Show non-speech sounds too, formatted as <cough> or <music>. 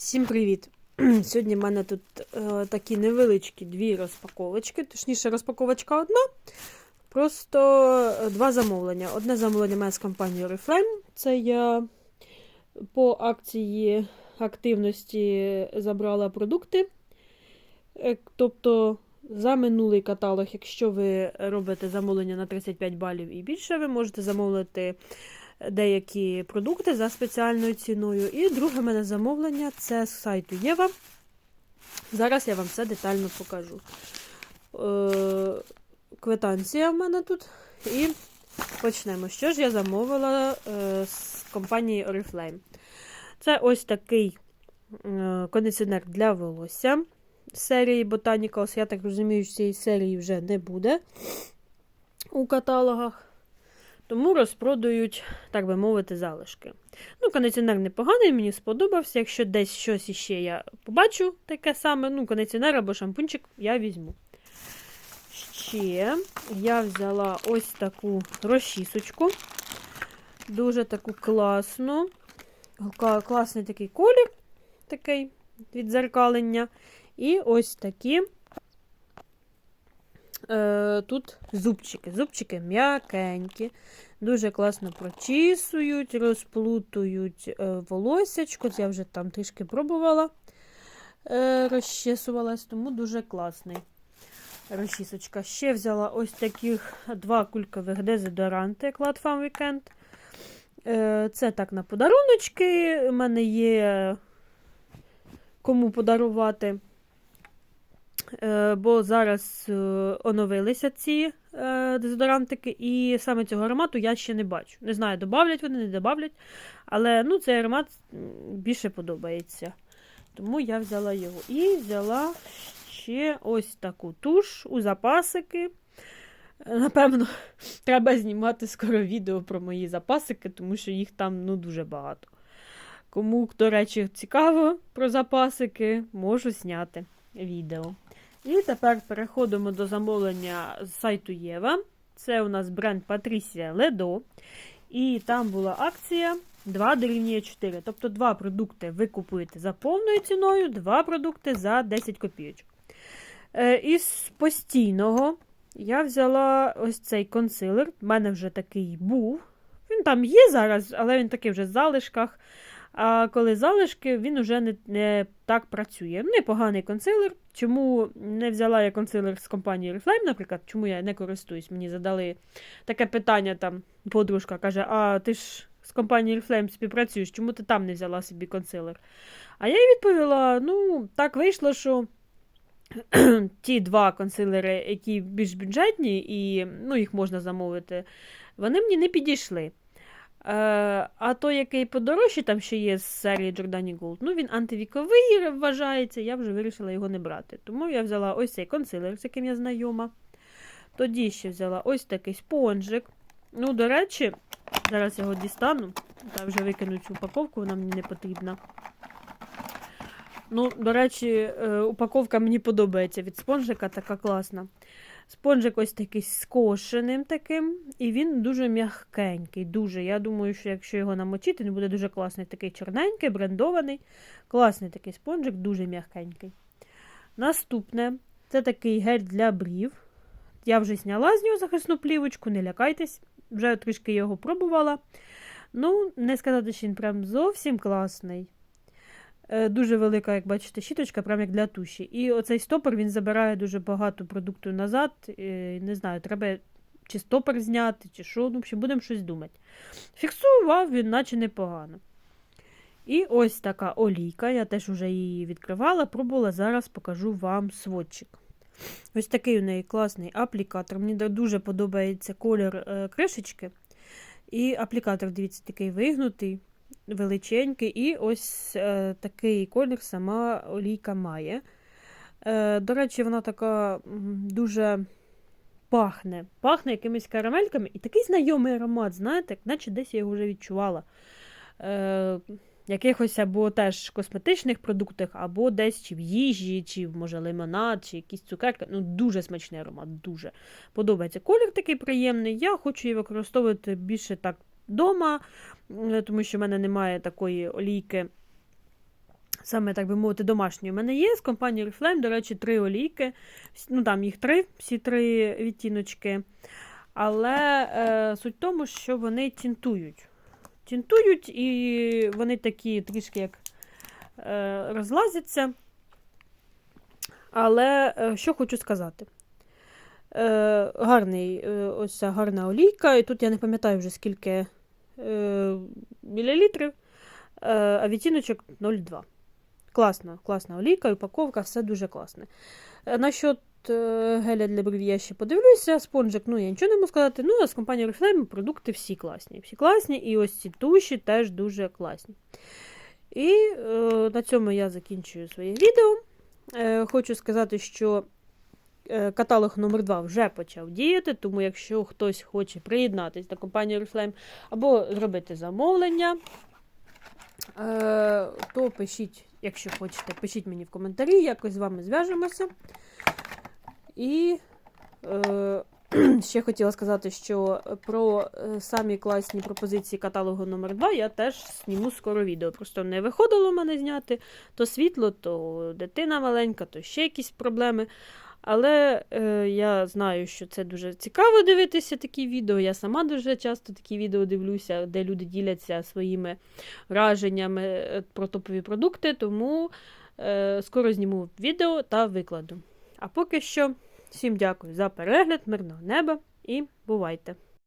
Всім привіт! <clears throat> Сьогодні в мене тут е, такі невеличкі дві розпаковочки, точніше, розпаковочка одна. Просто е, два замовлення. Одне замовлення має з компанії Reflame. Це я по акції активності забрала продукти. Е, Тобто за минулий каталог, якщо ви робите замовлення на 35 балів і більше, ви можете замовити деякі продукти за спеціальною ціною. І друге мене замовлення це з сайту Єва. Зараз я вам все детально покажу. Е, Квитанція в мене тут. І почнемо. Що ж я замовила е, з компанії Oriflame? Це ось такий е, кондиціонер для волосся серії Botanicals. Я так розумію, що цієї серії вже не буде у каталогах. Тому розпродають, так би мовити, залишки. Ну, кондиціонер непоганий, мені сподобався. Якщо десь щось іще я побачу таке саме, ну, кондиціонер або шампунчик я візьму. Ще я взяла ось таку розчісочку. Дуже таку класну. Класний такий колір, такий відзеркалення. І ось такі е, тут зубчики. Зубчики м'якенькі, дуже класно прочісують, розплутують е, волосячко. Я вже там трішки пробувала, е, розчесувалась, тому дуже класний. Розчісочка. Ще взяла ось таких два кулькових дезодоранти Cloud Farm Weekend. Е, Це так на подаруночки. У мене є кому подарувати. Е, Бо зараз е, оновилися ці е, дезодорантики, і саме цього аромату я ще не бачу. Не знаю, добавлять вони, не добавлять. Але ну, цей аромат більше подобається. Тому я взяла його. І взяла ще ось таку туш у запасики. Напевно, <laughs> треба знімати скоро відео про мої запасики, тому що їх там ну, дуже багато. Кому, до речі, цікаво про запасики, можу зняти відео. І тепер переходимо до замовлення з сайту Єва. Це у нас бренд Patricia Ledo. І там була акція 2 дорівнює 4. Тобто два продукти ви купуєте за повною ціною, два продукти за 10 копійочок. Е, із постійного я взяла ось цей консилер. У мене вже такий був. Він там є зараз, але він такий вже в залишках. А коли залишки, він вже не, не так працює. Непоганий консилер. Чому не взяла я консилер з компанії Reflame, наприклад, чому я не користуюсь? Мені задали таке питання там, подружка каже: А ти ж з компанією Reflame співпрацюєш, чому ти там не взяла собі консилер? А я їй відповіла: ну, так вийшло, що. <clears throat> Ті два консилери, які більш бюджетні, і ну, їх можна замовити, вони мені не підійшли. Е, а той, який подорожчий, там ще є з серії Giordani Gold, ну він антивіковий вважається, я вже вирішила його не брати. Тому я взяла ось цей консилер, з яким я знайома. Тоді ще взяла ось такий спонжик. Ну, до речі, зараз його дістану, та вже викину цю упаковку, вона мені не потрібна. Ну, до речі, е, упаковка мені подобається від спонжика, така класна. Спонжик ось такий скошеним таким, і він дуже м'ягкенький. Дуже. Я думаю, що якщо його намочити, він буде дуже класний. Такий чорненький, брендований. Класний такий спонжик, дуже м'ягкенький. Наступне це такий гель для брів. Я вже зняла з нього захисну плівочку, не лякайтесь, вже трішки його пробувала. Ну, не сказати, що він прям зовсім класний. Е, Дуже велика, як бачите, щіточка, прям як для туші. І оцей стопор він забирає дуже багато продукту назад. Не знаю, треба чи стопор зняти, чи що. Ну, в будемо щось думати. Фіксував він, наче непогано. І ось така олійка. Я теж вже її відкривала, пробувала. Зараз покажу вам сводчик. Ось такий у неї класний аплікатор. Мені дуже подобається колір е, кришечки. І аплікатор, дивіться, такий вигнутий величенький, і ось е, такий колір сама олійка має. Е, До речі, вона така дуже пахне. Пахне якимись карамельками. І такий знайомий аромат, знаєте, наче десь я його вже відчувала. Е, Якихось або теж косметичних продуктах, або десь чи в їжі, чи може лимонад, чи якісь цукерки. Ну, дуже смачний аромат, дуже подобається. Колір такий приємний. Я хочу її використовувати більше так вдома, тому що в мене немає такої олійки Саме, так би мовити, домашньої. У мене є з компанії Oriflame, до речі, три олійки. Ну, там їх три, всі три відтіночки. Але е, суть в тому, що вони тінтують. Тінтують, і вони такі трішки як е, розлазяться. Але е, що хочу сказати. Е, гарний, е, ось ця гарна олійка, і тут я не пам'ятаю вже скільки е, мілілітрів, е, а відтіночок 0,2. Класна, класна олійка, упаковка, все дуже класне. Е, Насчет геля для брові я ще подивлюся. Спонжик, ну я нічого не можу сказати. Ну, а з компанії Oriflame продукти всі класні. Всі класні, і ось ці туші теж дуже класні. І е, на цьому я закінчую своє відео. Е, хочу сказати, що каталог номер 2 вже почав діяти, тому якщо хтось хоче приєднатися до компанії Oriflame або зробити замовлення, е, то пишіть, якщо хочете, пишіть мені в коментарі, якось з вами зв'яжемося. І е, <clears throat> ще хотіла сказати, що про е, самі класні пропозиції каталогу номер 2 я теж зніму скоро відео. Просто не виходило мене зняти то світло, то дитина маленька, то ще якісь проблеми. Але е, я знаю, що це дуже цікаво дивитися такі відео. Я сама дуже часто такі відео дивлюся, де люди діляться своїми враженнями е, про топові продукти. Тому е, скоро зніму відео та викладу. А поки що, всім дякую за перегляд, мирного неба і бувайте!